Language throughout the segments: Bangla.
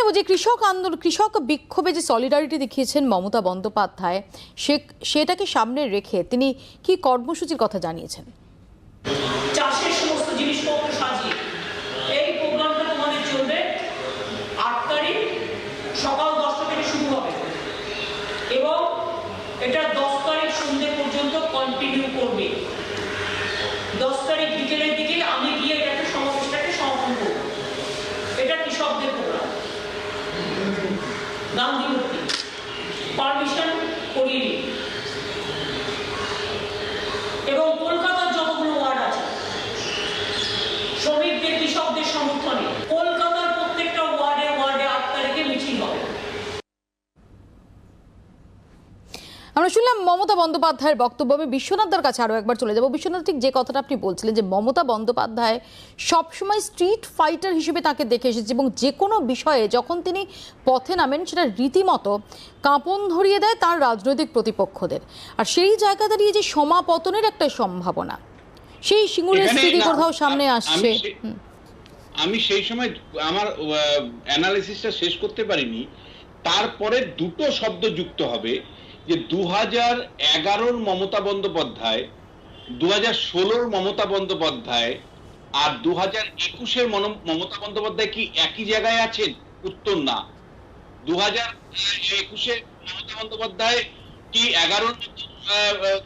নেব যে কৃষক আন্দোলন, কৃষক বিক্ষোভে যে সলিডারিটি দেখিয়েছেন মমতা বন্দ্যোপাধ্যায়, সে, সেটাকে সামনে রেখে তিনি কি কর্মসূচির কথা জানিয়েছেন? চাষের মমতা বন্দ্যোপাধ্যায়ের বক্তব্য আমি বিশ্বনাথদার কাছে আরও একবার চলে যাব। বিশ্বনাথ ঠিক যে কথাটা আপনি বলছিলেন যে মমতা বন্দ্যোপাধ্যায় সবসময় স্ট্রিট ফাইটার হিসেবে তাকে দেখে এসেছে এবং যে কোনো বিষয়ে যখন তিনি পথে নামেন সেটা রীতিমতো কাঁপন ধরিয়ে দেয় তার রাজনৈতিক প্রতিপক্ষদের। আর সেই জায়গা দাঁড়িয়ে যে সমাপতনের একটা সম্ভাবনা সেই সিঙ্গুরের স্থিতি কোথাও সামনে আসছে। আমি সেই সময় আমার অ্যানালিসিসটা শেষ করতে পারিনি। তারপরে দুটো শব্দ যুক্ত হবে। যে দু হাজার এগারোর মমতা বন্দ্যোপাধ্যায় দু হাজার ষোলোর মমতা বন্দ্যোপাধ্যায় আর দু হাজার একুশের মমতা বন্দ্যোপাধ্যায় কি একই জায়গায় আছেন? উত্তর না। দু হাজার একুশে মমতা বন্দ্যোপাধ্যায় কি এগারোর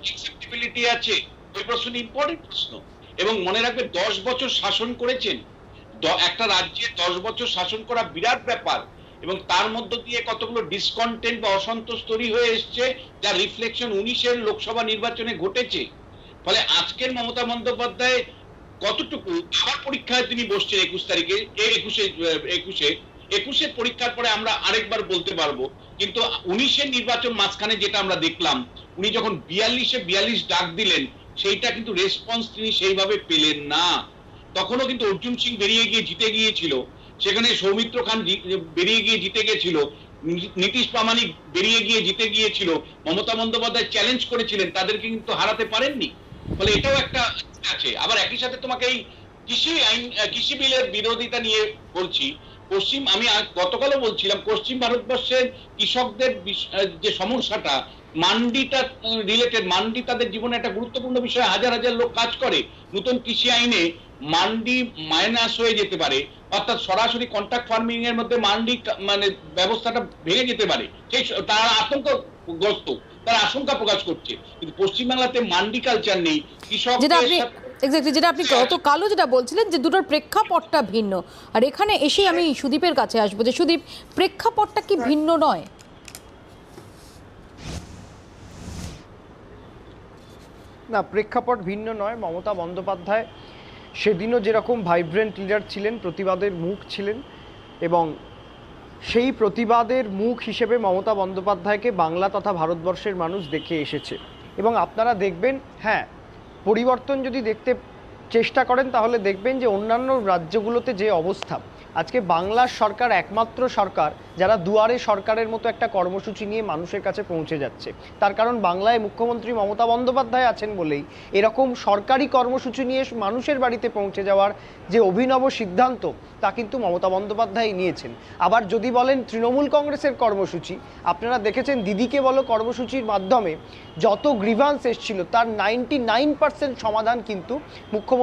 অ্যাকসেপ্টেবিলিটি আছে? ওই প্রশ্ন ইম্পর্টেন্ট প্রশ্ন। এবং মনে রাখবে দশ বছর শাসন করেছেন। একটা রাজ্যে দশ বছর শাসন করা বিরাট ব্যাপার। এবং তার মধ্য দিয়ে কতগুলো ডিসকন্টেন্ট বা অসন্তোষ তৈরি হয়ে এসছে যার রিফ্লেকশন উনিশের লোকসভা নির্বাচনে ঘটেছে। ফলে আজকের মমতা বন্দ্যোপাধ্যায় কতটুকু, আবার পরীক্ষায় তিনি বসছেন একুশ তারিখে একুশে একুশে, একুশের পরীক্ষার পরে আমরা আরেকবার বলতে পারব, কিন্তু উনিশের নির্বাচন মাঝখানে যেটা আমরা দেখলাম, উনি যখন বিয়াল্লিশে বিয়াল্লিশ ডাক দিলেন, সেইটা কিন্তু রেসপন্স তিনি সেইভাবে পেলেন না। তখনও কিন্তু অর্জুন সিং বেরিয়ে গিয়ে জিতে গিয়েছিল। সেখানে সৌমিত্র খান বেরিয়ে গিয়ে জিতে গিয়েছিল, নি- নীতিশ প্রামাণিক বেরিয়ে গিয়ে জিতে গিয়েছিল, মমতা বন্দ্যোপাধ্যায় চ্যালেঞ্জ করেছিলেন, তাদেরকে কিন্তু হারাতে পারেননি। ফলে এটাও একটা আছে। আবার একই সাথে তোমাকে এই কৃষি আইন কৃষি বিলের বিরোধিতা নিয়ে বলছি, পশ্চিম, আমি গতকালও বলছিলাম, পশ্চিম ভারতবর্ষের কৃষকদের যে সমস্যাটা, মান্ডিটা রিলেটেড মান্ডি তাদের জীবনে একটা গুরুত্বপূর্ণ বিষয়, হাজার হাজার লোক কাজ করে, নতুন কৃষি আইনে মান্ডি মাইনাস হয়ে যেতে পারে অর্থাৎ সরাসরি কন্ট্রাক্ট ফার্মিং এর মধ্যে মান্ডি মানে ব্যবস্থাটা ভেঙে যেতে পারে। সেই তারা আতঙ্কগ্রস্ত তারা আশঙ্কা প্রকাশ করছে। কিন্তু পশ্চিমবাংলাতে মান্ডি কালচার নেই কৃষক যেটা আপনি এক্স্যাক্টলি যেটা আপনি গতকালও যেটা বলছিলেন যে দুটোর প্রেক্ষাপটটা ভিন্ন। আর এখানে এসে আমি সুদীপের কাছে আসব যে সুদীপ প্রেক্ষাপটটা কি ভিন্ন নয়? না প্রেক্ষাপট ভিন্ন নয়। মমতা বন্দ্যোপাধ্যায় সেদিনও যেরকম ভাইব্রেন্ট লিডার ছিলেন, প্রতিবাদের মুখ ছিলেন এবং সেই প্রতিবাদের মুখ হিসেবে মমতা বন্দ্যোপাধ্যায়কে বাংলা তথা ভারতবর্ষের মানুষ দেখে এসেছে। এবং আপনারা দেখবেন হ্যাঁ পরিবর্তন যদি দেখতে চেষ্টা করেন, তাহলে দেখবেন যে অন্যান্য রাজ্যগুলোতে যে অবস্থা, আজকে বাংলার সরকার একমাত্র সরকার যারা দুয়ারে সরকারের মতো একটা কর্মসূচি নিয়ে মানুষের কাছে পৌঁছে যাচ্ছে। তার কারণ বাংলায় মুখ্যমন্ত্রী মমতা বন্দ্যোপাধ্যায় আছেন বলেই এরকম সরকারি কর্মসূচি নিয়ে মানুষের বাড়িতে পৌঁছে যাওয়ার যে অভিনব সিদ্ধান্ত, তা কিন্তু মমতা বন্দ্যোপাধ্যায় নিয়েছেন। আবার যদি বলেন তৃণমূল কংগ্রেসের কর্মসূচি, আপনারা দেখেছেন দিদিকে বলো কর্মসূচির মাধ্যমে যত গ্রিভান্স এসেছিল, তার নাইনটি সমাধান কিন্তু মুখ্যমন্ত্রীর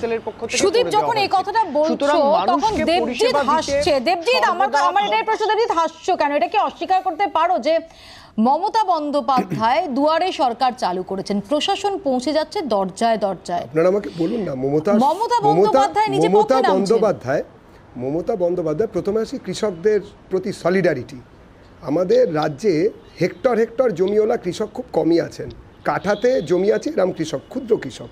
সেলের পক্ষ থেকে সুদীপ যখন এই কথাটা বলছো তখন দেবজিৎ হাসছে। দেবজিৎ আমার আমার এটাই প্রশ্ন দেবজিৎ হাসছো কেন? এটা কি অস্বীকার করতে পারো যে মমতা বন্দ্যোপাধ্যায় দুয়ারে সরকার চালু করেছেন? প্রশাসন পৌঁছে যাচ্ছে দরজায় দরজায়। আপনারা আমাকে বলুন না মমতা মমতা বন্দ্যোপাধ্যায় নিজে মমতা বন্দ্যোপাধ্যায় মমতা বন্দ্যোপাধ্যায় প্রথমে আসি কৃষকদের প্রতি সলিডারিটি আমাদের রাজ্যে হেক্টর হেক্টর জমিওয়ালা কৃষক খুব কমই আছেন। কাঠাতে জমি আছে এরম কৃষক ক্ষুদ্র কৃষক।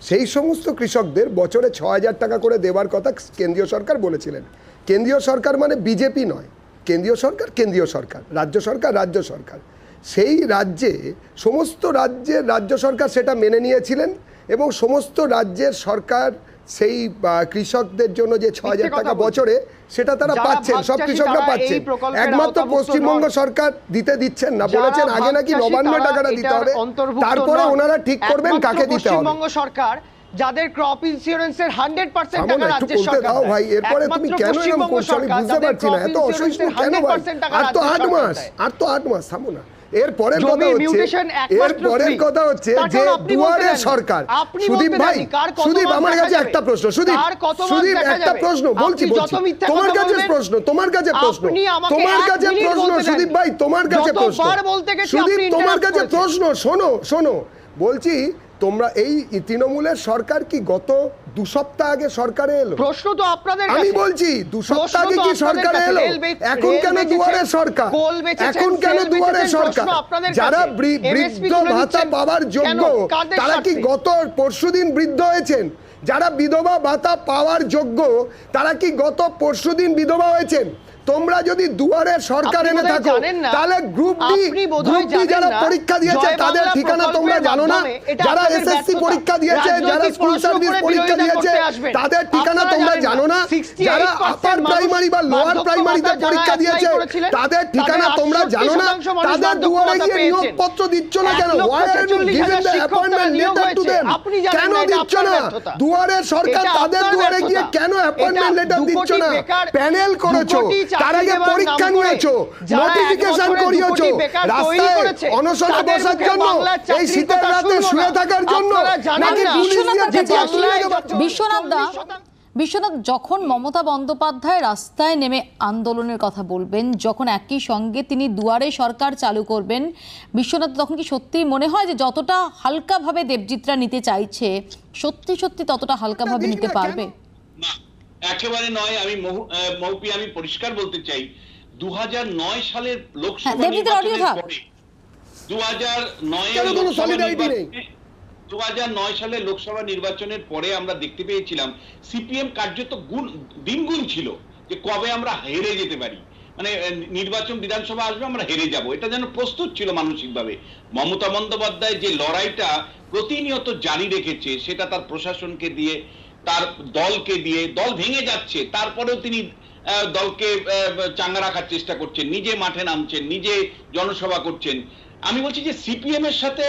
সেই সমস্ত কৃষকদের বছরে ছ হাজার টাকা করে দেওয়ার কথা কেন্দ্রীয় সরকার বলেছিলেন। কেন্দ্রীয় সরকার মানে বিজেপি নয়। কেন্দ্রীয় সরকার কেন্দ্রীয় সরকার। রাজ্য সরকার রাজ্য সরকার। সেই রাজ্যে সমস্ত রাজ্যের রাজ্য সরকার সেটা মেনে নিয়েছিলেন এবং সমস্ত রাজ্যের সরকার সেই কৃষকদের জন্য যে ছ হাজার টাকা বছরে সেটা তারা পাচ্ছেন সব কৃষকরা পাচ্ছেন। একমাত্র পশ্চিমবঙ্গ সরকার দিতে দিচ্ছেন না। বলেছেন আগে নাকি নবান্ন টাকাটা দিতে হবে। তারপরে ওনারা ঠিক করবেন কাকে দিতে হবে? সরকার যাদের ক্রপ ইন্স্যুরেন্সের হান্ড্রেড পার্সেন্ট থামো টাকা না, একটু বলতে সরকার। দাও ভাই। এরপরে তুমি কেন এরকম করছ? আমি বুঝতে পারছি না। এত অসহিষ্ণু কেন ভাই? আর তো রাজ্য আট মাস আর তো আট মাস থামো না। এর পরের কথা হচ্ছে এর পরের কথা হচ্ছে যে কারণ আপনি বলতে দুয়ারে সরকার। সুদীপ ভাই দেননি, কার কত সুদীপ আমার কাছে একটা প্রশ্ন সুদীপ। কার কত মাস সুদীপ একটা প্রশ্ন বলছি বলছি। তোমার কাছে প্রশ্ন তোমার কাছে প্রশ্ন। তোমার কাছে প্রশ্ন সুদীপ ভাই তোমার কাছে প্রশ্ন। যতবার বলতে গেছি সুদীপ তোমার কাছে প্রশ্ন শোনো শোনো। বলছি তোমরা এই তৃণমূলের সরকার কি গত দু সপ্তাহ আগে সরকারে এলো। প্রশ্ন তো আপনাদের আমি বলছি দু সপ্তাহ আগে কি সরকারে এলো? এখন কেন দুয়ারে সরকার? এখন কেন দুয়ারে সরকার? যারা বৃদ্ধ ভাতা। পাওয়ার যোগ্য তারা কি? গত পরশুদিন বৃদ্ধ হয়েছেন? যারা বিধবা ভাতা পাওয়ার যোগ্য তারা কি গত পরশুদিন বিধবা হয়েছেন? তোমরা যদি দুয়ারে সরকার এনে থাকো তাহলে গ্রুপ ডি গ্রুপ ডি যারা পরীক্ষা দিয়েছে তাদের ঠিকানা তোমরা জানো না। যারা এসএসসি পরীক্ষা দিয়েছে যারা স্কুল সার্ভিস পরীক্ষা দিয়েছে তাদের ঠিকানা তোমরা জানো না। যারা আপার প্রাইমারি বা লোয়ার প্রাইমারিতে পরীক্ষা দিয়েছে তাদের ঠিকানা তোমরা জানো না। তাদের দুয়ারে গিয়ে। নিয়োগপত্র দিচ্ছ না কেন? কেন দিচ্ছ না। দুয়ারে সরকার তাদের দুয়ারে গিয়ে কেন অ্যাপয়েন্টমেন্ট লেটার দিচ্ছ না? প্যানেল করেছ তার দেওয়ার পরীক্ষা নিয়েছো নোটিফিকেশন করিয়েছো রাস্তায় অনশনে বসার জন্য এই শীতের রাতে শুয়ে থাকার জন্য নাকি বিশ্বনাথ দা? বিশ্বনাথ যখন মমতা বন্দ্যোপাধ্যায় রাস্তায় নেমে আন্দোলনের কথা বলবেন যখন একই সঙ্গে তিনি দুয়ারে সরকার চালু করবেন বিশ্বনাথ তখন কি সত্যিই মনে হয় যে যতটা হালকাভাবে দেবজিৎরা নিতে চাইছে সত্যি সত্যি ততটা হালকাভাবে নিতে পারবে? না একেবারে নয় আমি মৌপি আমি পরিষ্কার বলতে চাই দু সালের হ্যাঁ, লোকসভা নির্বাচনের পরে হাজার? দু হাজার নয় সালে লোকসভা নির্বাচনের পরে আমরা দেখতে পেয়েছিলাম সিপিএম কার্যত গুণ দিনগুণ ছিল যে কবে আমরা হেরে যেতে পারি। মানে নির্বাচন বিধানসভা আসবে আমরা হেরে যাব। এটা যেন প্রস্তুত ছিল মানসিকভাবে। মমতা বন্দ্যোপাধ্যায় যে লড়াইটা প্রতিনিয়ত জারি রেখেছে সেটা তার প্রশাসনকে দিয়ে তার দলকে দিয়ে দল ভেঙে যাচ্ছে তারপরেও তিনি দলকে চাঙ্গা রাখার চেষ্টা করছেন নিজে মাঠে নামছেন নিজে জনসভা করছেন। আমি বলছি যে সিপিএম এর সাথে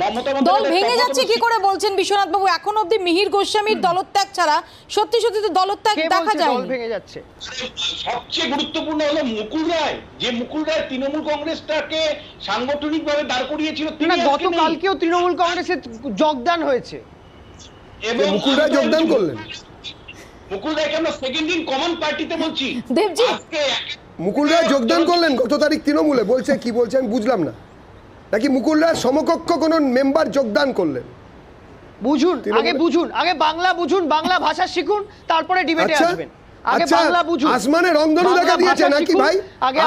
মমতা দল ভেঙে যাচ্ছে কি করে বলছেন বিশ্বনাথ বাবু এখন অবধি মিহির গোস্বামীর দলত্যাগ ছাড়া সত্যি সত্যি তো দলত্যাগ দেখা যায় দল ভেঙে যাচ্ছে? সবচেয়ে গুরুত্বপূর্ণ হলো মুকুল রায়। যে মুকুল রায় তৃণমূল কংগ্রেসটাকে সাংগঠনিকভাবে দাঁড় করিয়েছিল। গতকালকেও তৃণমূল কংগ্রেসে যোগদান হয়েছে। এবং মুকুল রায় যোগদান করলেন? মুকুল রায়কে আমরা সেকেন্ড ইন কমন পার্টিতে বলছি দেবজি। মুকুল রায় যোগদান করলেন গত তারিখ তৃণমূলে বলছে কি বলছে আমি বুঝলাম না নাকি মুকুল রায় সমকক্ষ কোনো মেম্বার যোগদান করলেন বুঝুন আগে বুঝুন আগে বাংলা বুঝুন বাংলা ভাষা শিখুন তারপরে ডিবেটে আচ্ছা আসবেন আচ্ছা আসমানে রংধনু দেখা দিয়েছে নাকি ভাই?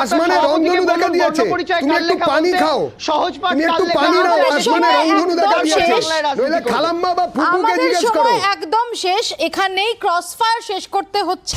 আসমানে রংধনু দেখা দিয়েছে। তুমি একটু পানি খাও। সহজ তুমি একটু পানি নাও আসমানে রংধনু দেখা একদম দিয়েছে। শেষ। নইলে খালাম্মা বা ফুপুকে জিজ্ঞেস করো। একদম শেষ। এখানেই ক্রস ফায়ার শেষ করতে হচ্ছে।